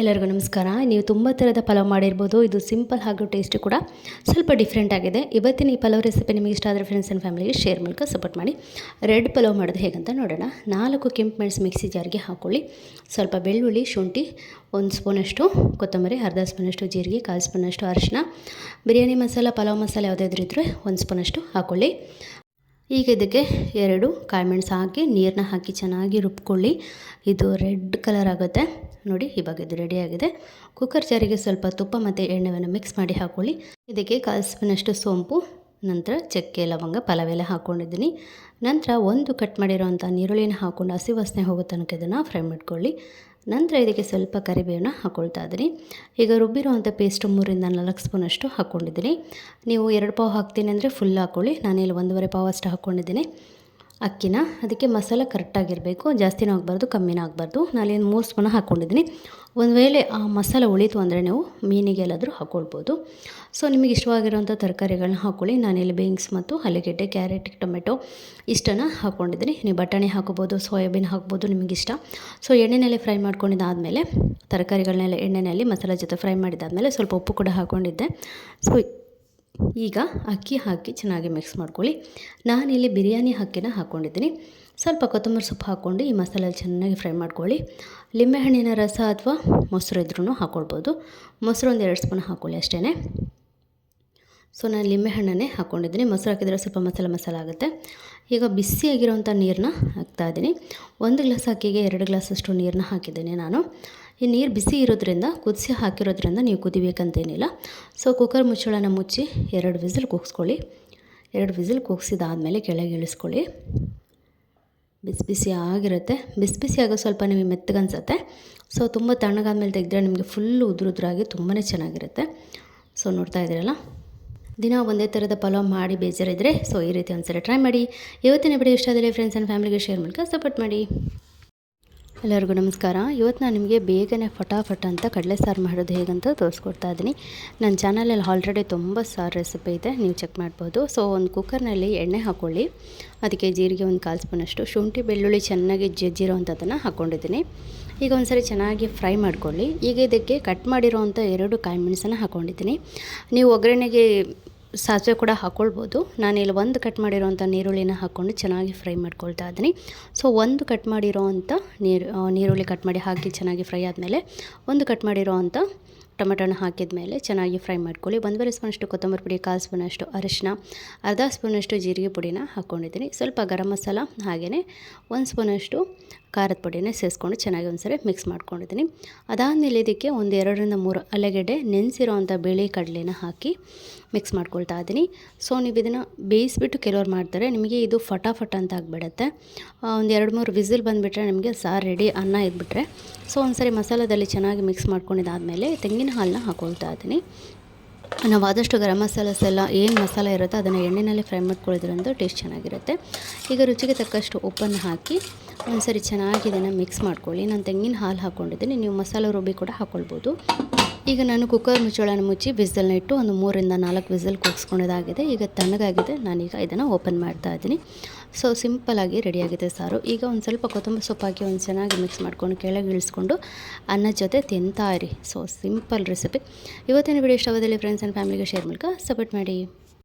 ಎಲ್ಲರಿಗೂ ನಮಸ್ಕಾರ. ನೀವು ತುಂಬ ಥರದ ಪಲಾವ್ ಮಾಡಿರ್ಬೋದು. ಇದು ಸಿಂಪಲ್ ಹಾಗೂ ಟೇಸ್ಟ್ ಕೂಡ ಸ್ವಲ್ಪ ಡಿಫ್ರೆಂಟ್ ಆಗಿದೆ. ಇವತ್ತಿನ ಈ ಪಲಾವ್ ರೆಸಿಪಿ ನಿಮಗೆ ಇಷ್ಟ ಆದರೆ ಫ್ರೆಂಡ್ಸ್ ಆ್ಯಂಡ್ ಫ್ಯಾಮಿಲಿಗೆ ಶೇರ್ ಮೂಲಕ ಸಪೋರ್ಟ್ ಮಾಡಿ. ರೆಡ್ ಪಲಾವ್ ಮಾಡೋದು ಹೇಗಂತ ನೋಡೋಣ. ನಾಲ್ಕು ಕೆಂಪು ಮೆಣಸು ಮಿಕ್ಸಿ ಜಾರಿಗೆ ಹಾಕ್ಕೊಳ್ಳಿ ಸ್ವಲ್ಪ ಬೆಳ್ಳುಳ್ಳಿ, ಶುಂಠಿ, ಒಂದು ಸ್ಪೂನಷ್ಟು ಕೊತ್ತಂಬರಿ, ಅರ್ಧ ಸ್ಪೂನಷ್ಟು ಜೀರಿಗೆ, ಕಾಲು ಸ್ಪೂನಷ್ಟು ಅರಿಶಿನ. ಬಿರಿಯಾನಿ ಮಸಾಲ, ಪಲಾವ್ ಮಸಾಲೆ ಯಾವುದಾದ್ರೂ ಇದ್ದರೆ ಒಂದು ಸ್ಪೂನಷ್ಟು ಹಾಕ್ಕೊಳ್ಳಿ ಈಗ ಇದಕ್ಕೆ ಎರಡು ಕಾಳುಮೆಣಸು ಹಾಕಿ ನೀರನ್ನ ಹಾಕಿ ಚೆನ್ನಾಗಿ ರುಬ್ಕೊಳ್ಳಿ. ಇದು ರೆಡ್ ಕಲರ್ ಆಗುತ್ತೆ. ನೋಡಿ ಇವಾಗ ಇದು ರೆಡಿಯಾಗಿದೆ ಕುಕ್ಕರ್ ಜಾರಿಗೆ ಸ್ವಲ್ಪ ತುಪ್ಪ ಮತ್ತು ಎಣ್ಣೆಯನ್ನು ಮಿಕ್ಸ್ ಮಾಡಿ ಹಾಕ್ಕೊಳ್ಳಿ ಇದಕ್ಕೆ ಕಾಲು ಸ್ಪೂನಷ್ಟು ಸೋಂಪು, ನಂತರ ಚಕ್ಕೆ, ಲವಂಗ, ಪಲಾವೆಲ್ಲ ಹಾಕ್ಕೊಂಡಿದ್ದೀನಿ ನಂತರ ಒಂದು ಕಟ್ ಮಾಡಿರೋವಂಥ ನೀರುಳ್ಳಿನ ಹಾಕ್ಕೊಂಡು ಹಸಿ ವಾಸನೆ ಹೋಗೋ ತನಕ ಇದನ್ನು ಫ್ರೈ ಮಾಡ್ಕೊಳ್ಳಿ. ನಂತರ ಇದಕ್ಕೆ ಸ್ವಲ್ಪ ಕರಿಬೇವನ್ನ ಹಾಕ್ಕೊಳ್ತಾ ಇದ್ದೀನಿ. ಈಗ ರುಬ್ಬಿರುವಂಥ ಪೇಸ್ಟು ಮೂರಿಂದ ನಾಲ್ಕು ಸ್ಪೂನಷ್ಟು ಹಾಕ್ಕೊಂಡಿದ್ದೀನಿ ನೀವು ಎರಡು ಪಾವು ಹಾಕ್ತೀನಿ ಅಂದರೆ ಫುಲ್ ಹಾಕ್ಕೊಳ್ಳಿ ನಾನಿಲ್ಲಿ ಒಂದೂವರೆ ಪಾವು ಅಷ್ಟು ಹಾಕ್ಕೊಂಡಿದ್ದೀನಿ ಅಕ್ಕಿನ. ಅದಕ್ಕೆ ಮಸಾಲ ಕರೆಕ್ಟಾಗಿರಬೇಕು ಜಾಸ್ತಿನೂ ಆಗಬಾರ್ದು ಕಮ್ಮಿನೂ ಆಗಬಾರ್ದು ನಾನೇನು ಮೂರು ಸ್ಪೂನ ಹಾಕ್ಕೊಂಡಿದ್ದೀನಿ ಒಂದು ವೇಳೆ ಆ ಮಸಾಲ ಉಳಿತು ಅಂದರೆ ನೀವು ಮೀನಿಗೆ ಎಲ್ಲಾದರೂ ಹಾಕ್ಕೊಳ್ಬೋದು ಸೊ ನಿಮಗೆ ಇಷ್ಟವಾಗಿರುವಂಥ ತರಕಾರಿಗಳನ್ನ ಹಾಕ್ಕೊಳ್ಳಿ ಇಲ್ಲಿ ಬೀನ್ಸ್ ಮತ್ತು ಆಲೂಗೆಡ್ಡೆ ಕ್ಯಾರೆಟ್, ಟೊಮೆಟೊ ಇಷ್ಟನ್ನು ಹಾಕ್ಕೊಂಡಿದ್ದೀನಿ ನೀವು ಬಟಾಣಿ ಹಾಕೋಬೋದು, ಸೋಯಾಬೀನ್ ಹಾಕ್ಬೋದು ನಿಮಗಿಷ್ಟ ಸೊ ಎಣ್ಣೆಯಲ್ಲಿ ಫ್ರೈ ಮಾಡ್ಕೊಂಡಿದ್ದಾದಮೇಲೆ ತರಕಾರಿಗಳನ್ನೆಲ್ಲ ಎಣ್ಣೆಯಲ್ಲಿ ಮಸಾಲೆ ಜೊತೆ ಫ್ರೈ ಮಾಡಿದ್ದಾದಮೇಲೆ ಸ್ವಲ್ಪ ಉಪ್ಪು ಕೂಡ ಹಾಕ್ಕೊಂಡಿದ್ದೆ ಸೊ ಈಗ ಅಕ್ಕಿ ಹಾಕಿ ಚೆನ್ನಾಗಿ ಮಿಕ್ಸ್ ಮಾಡ್ಕೊಳ್ಳಿ. ನಾನಿಲ್ಲಿ ಬಿರಿಯಾನಿ ಅಕ್ಕಿನ ಹಾಕ್ಕೊಂಡಿದ್ದೀನಿ ಸ್ವಲ್ಪ ಕೊತ್ತಂಬರಿ ಸೊಪ್ಪು ಹಾಕ್ಕೊಂಡು ಈ ಮಸಾಲೆಯಲ್ಲಿ ಚೆನ್ನಾಗಿ ಫ್ರೈ ಮಾಡ್ಕೊಳ್ಳಿ. ಲಿಂಬೆಹಣ್ಣಿನ ರಸ ಅಥವಾ ಮೊಸರು ಇದ್ರೂ ಹಾಕ್ಕೊಳ್ಬೋದು ಮೊಸರು ಒಂದು ಎರಡು ಸ್ಪೂನ್ ಹಾಕ್ಕೊಳ್ಳಿ ಅಷ್ಟೇ ಸೊ ನಾನು ಲಿಂಬೆಹಣ್ಣನ್ನೇ ಹಾಕ್ಕೊಂಡಿದ್ದೀನಿ ಮೊಸರು ಹಾಕಿದರೆ ಸ್ವಲ್ಪ ಮಸಾಲೆ ಮಸಾಲೆ ಆಗುತ್ತೆ. ಈಗ ಬಿಸಿಯಾಗಿರೋಂಥ ನೀರನ್ನ ಹಾಕ್ತಾಯಿದ್ದೀನಿ ಒಂದು ಗ್ಲಾಸ್ ಅಕ್ಕಿಗೆ ಎರಡು ಗ್ಲಾಸಷ್ಟು ನೀರನ್ನ ಹಾಕಿದ್ದೀನಿ ನಾನು. ಈ ನೀರು ಬಿಸಿ ಇರೋದ್ರಿಂದ, ಕುದಿಸಿ ಹಾಕಿರೋದ್ರಿಂದ ನೀವು ಕುದಿಬೇಕಂತೇನಿಲ್ಲ. ಸೊ ಕುಕ್ಕರ್ ಮುಚ್ಚಳನ ಮುಚ್ಚಿ ಎರಡು ವಿಸಿಲ್ ಕೂಗಿಸ್ಕೊಳ್ಳಿ. ಎರಡು ವಿಸಿಲ್ ಕೂಗಿಸಿದಾದಮೇಲೆ ಕೆಳಗೆ ಇಳಿಸ್ಕೊಳ್ಳಿ. ಬಿಸಿ ಬಿಸಿ ಆಗಿರುತ್ತೆ. ಬಿಸಿ ಬಿಸಿ ಆಗೋ ಸ್ವಲ್ಪ ನಿಮಗೆ ಮೆತ್ತಗನ್ಸತ್ತೆ. ಸೊ ತುಂಬ ತಣ್ಣಗಾದ್ಮೇಲೆ ತೆಗೆದ್ರೆ ನಿಮಗೆ ಫುಲ್ಲು ಉದುರುದ್ರಾಗಿ ತುಂಬಾ ಚೆನ್ನಾಗಿರುತ್ತೆ. ಸೊ ನೋಡ್ತಾ ಇದ್ದೀರಲ್ಲ? ದಿನ ಒಂದೇ ಥರದ ಪಲಾವ್ ಮಾಡಿ ಬೇಜಾರಿದ್ರೆ ಸೊ ಈ ರೀತಿ ಒಂದ್ಸಲ ಟ್ರೈ ಮಾಡಿ. ಇವತ್ತಿನ ವಿಡಿಯೋ ಇಷ್ಟ ಆದರೆ ಫ್ರೆಂಡ್ಸ್ ಆ್ಯಂಡ್ ಫ್ಯಾಮಿಲಿಗೆ ಶೇರ್ ಮೂಲಕ ಸಪೋರ್ಟ್ ಮಾಡಿ. ಎಲ್ಲರಿಗೂ ನಮಸ್ಕಾರ. ಇವತ್ತು ನಾನು ನಿಮಗೆ ಬೇಗನೆ ಫಟಾಫಟ್ ಅಂತ ಕಡಲೆ ಸಾರು ಮಾಡೋದು ಹೇಗಂತ ತೋರಿಸ್ಕೊಡ್ತಾ ಇದ್ದೀನಿ. ನನ್ನ ಚಾನಲಲ್ಲಿ ಆಲ್ರೆಡಿ ತುಂಬ ಸಾರು ರೆಸಿಪಿ ಇದೆ, ನೀವು ಚೆಕ್ ಮಾಡ್ಬೋದು. ಸೊ ಒಂದು ಕುಕ್ಕರ್ನಲ್ಲಿ ಎಣ್ಣೆ ಹಾಕ್ಕೊಳ್ಳಿ ಅದಕ್ಕೆ ಜೀರಿಗೆ ಒಂದು ಕಾಲು ಸ್ಪೂನಷ್ಟು, ಶುಂಠಿ, ಬೆಳ್ಳುಳ್ಳಿ ಚೆನ್ನಾಗಿ ಜಜ್ಜಿರೋ ಅಂಥದ್ದನ್ನು ಹಾಕ್ಕೊಂಡಿದ್ದೀನಿ ಈಗ ಒಂದು ಸರಿ ಚೆನ್ನಾಗಿ ಫ್ರೈ ಮಾಡ್ಕೊಳ್ಳಿ. ಈಗ ಇದಕ್ಕೆ ಕಟ್ ಮಾಡಿರೋವಂಥ ಎರಡು ಕಾಯಿ ಮೆಣಸನ್ನು ಹಾಕ್ಕೊಂಡಿದ್ದೀನಿ ನೀವು ಒಗ್ಗರಣೆಗೆ ಸಾಸಿವೆ ಕೂಡ ಹಾಕ್ಕೊಳ್ಬೋದು ಇಲ್ಲಿ ಒಂದು ಕಟ್ ಮಾಡಿರೋವಂಥ ನೀರುಳ್ಳಿನ ಹಾಕ್ಕೊಂಡು ಚೆನ್ನಾಗಿ ಫ್ರೈ ಮಾಡ್ಕೊಳ್ತಾ ಇದ್ದೀನಿ. ಸೊ, ಒಂದು ಕಟ್ ಮಾಡಿರೋ ನೀರು ನೀರುಳ್ಳಿ ಕಟ್ ಮಾಡಿ ಹಾಕಿ ಚೆನ್ನಾಗಿ ಫ್ರೈ ಆದಮೇಲೆ ಒಂದು ಕಟ್ ಮಾಡಿರೋ ಅಂಥ ಟೊಮೆಟೊನ ಹಾಕಿದ ಮೇಲೆ ಚೆನ್ನಾಗಿ ಫ್ರೈ ಮಾಡ್ಕೊಳ್ಳಿ. ಒಂದೂವರೆ ಸ್ಪೂನಷ್ಟು ಕೊತ್ತಂಬರಿ ಪುಡಿ, ಕಾಲು ಸ್ಪೂನಷ್ಟು ಅರಿಶಿನ ಅರ್ಧ ಸ್ಪೂನಷ್ಟು ಜೀರಿಗೆ ಪುಡಿನ ಹಾಕ್ಕೊಂಡಿದ್ದೀನಿ ಸ್ವಲ್ಪ ಗರಂ ಮಸಾಲ ಹಾಗೆಯೇ ಒಂದು ಸ್ಪೂನಷ್ಟು ಖಾರದ ಪುಡಿನ ಸೇರಿಸ್ಕೊಂಡು ಚೆನ್ನಾಗಿ ಒಂದ್ಸರಿ ಮಿಕ್ಸ್ ಮಾಡ್ಕೊಂಡಿದ್ದೀನಿ. ಅದಾದಮೇಲೆ ಇದಕ್ಕೆ ಒಂದು ಎರಡರಿಂದ ಮೂರು ಅಲೆಗಡ್ಡೆ ನೆನೆಸಿರೋವಂಥ ಬಿಳಿ ಕಡಲೆನ ಹಾಕಿ ಮಿಕ್ಸ್ ಮಾಡ್ಕೊಳ್ತಾ ಇದ್ದೀನಿ. ಸೊ ನೀವು ಇದನ್ನು ಬೇಯಿಸ್ಬಿಟ್ಟು ಕೆಲವ್ರು ಮಾಡ್ತಾರೆ, ನಿಮಗೆ ಇದು ಫಟಾಫಟ್ ಅಂತ ಆಗಿಬಿಡುತ್ತೆ. ಒಂದು ಎರಡು ಮೂರು ವಿಸಿಲ್ ಬಂದುಬಿಟ್ರೆ ನಿಮಗೆ ಸಾರು ರೆಡಿ ಅನ್ನ ಇದ್ಬಿಟ್ರೆ. ಸೊ ಒಂದ್ಸರಿ ಮಸಾಲದಲ್ಲಿ ಚೆನ್ನಾಗಿ ಮಿಕ್ಸ್ ಮಾಡ್ಕೊಂಡಿದ್ದಾದಮೇಲೆ ತೆಂಗಿನ ಹಾಲನ್ನ ಹಾಕ್ಕೊಳ್ತಾ ಇದ್ದೀನಿ. ನಾವು ಆದಷ್ಟು ಗರಂ ಮಸಾಲಸ್ ಎಲ್ಲ ಏನು ಮಸಾಲೆ ಇರುತ್ತೋ ಅದನ್ನು ಎಣ್ಣೆಯಲ್ಲಿ ಫ್ರೈ ಮಾಡ್ಕೊಳ್ಳೋದ್ರಿಂದ ಟೇಸ್ಟ್ ಚೆನ್ನಾಗಿರುತ್ತೆ. ಈಗ ರುಚಿಗೆ ತಕ್ಕಷ್ಟು ಉಪ್ಪನ್ನು ಹಾಕಿ ಒಂದ್ಸರಿ ಚೆನ್ನಾಗಿ ಇದನ್ನು ಮಿಕ್ಸ್ ಮಾಡ್ಕೊಳ್ಳಿ. ನಾನು ತೆಂಗಿನ ಹಾಲು ಹಾಕ್ಕೊಂಡಿದ್ದೀನಿ ನೀವು ಮಸಾಲೆ ರುಬ್ಬಿ ಕೂಡ ಹಾಕ್ಕೊಳ್ಬೋದು ಈಗ ನಾನು ಕುಕ್ಕರ್ ಮುಚ್ಚಳನ ಮುಚ್ಚಿ ಬಿಸಿಲನ್ನ ಇಟ್ಟು ಒಂದು ಮೂರಿಂದ ನಾಲ್ಕು ವಿಸಲ್ ಕೂಗಿಸ್ಕೊಂಡಿದ್ದಾಗಿದೆ ಈಗ ತಣ್ಣಗಾಗಿದೆ. ನಾನೀಗ ಇದನ್ನು ಓಪನ್ ಮಾಡ್ತಾ ಇದ್ದೀನಿ. ಸೊ ಸಿಂಪಲಾಗಿ ರೆಡಿಯಾಗಿದೆ ಸಾರು. ಈಗ ಒಂದು ಸ್ವಲ್ಪ ಕೊತ್ತಂಬರಿ ಸೊಪ್ಪು ಹಾಕಿ ಒಂದು ಚೆನ್ನಾಗಿ ಮಿಕ್ಸ್ ಮಾಡ್ಕೊಂಡು ಕೆಳಗೆ ಇಳಿಸ್ಕೊಂಡು ಅನ್ನದ ಜೊತೆ ತಿಂತಾ ಇರಿ. ಸೊ ಸಿಂಪಲ್ ರೆಸಿಪಿ ಇವತ್ತಿನ ವಿಡಿಯೋ ಇಷ್ಟವಾದಲ್ಲಿ ಫ್ರೆಂಡ್ಸ್ ಆ್ಯಂಡ್ ಫ್ಯಾಮಿಲಿಗೆ ಶೇರ್ ಮೂಲಕ ಸಪೋರ್ಟ್ ಮಾಡಿ.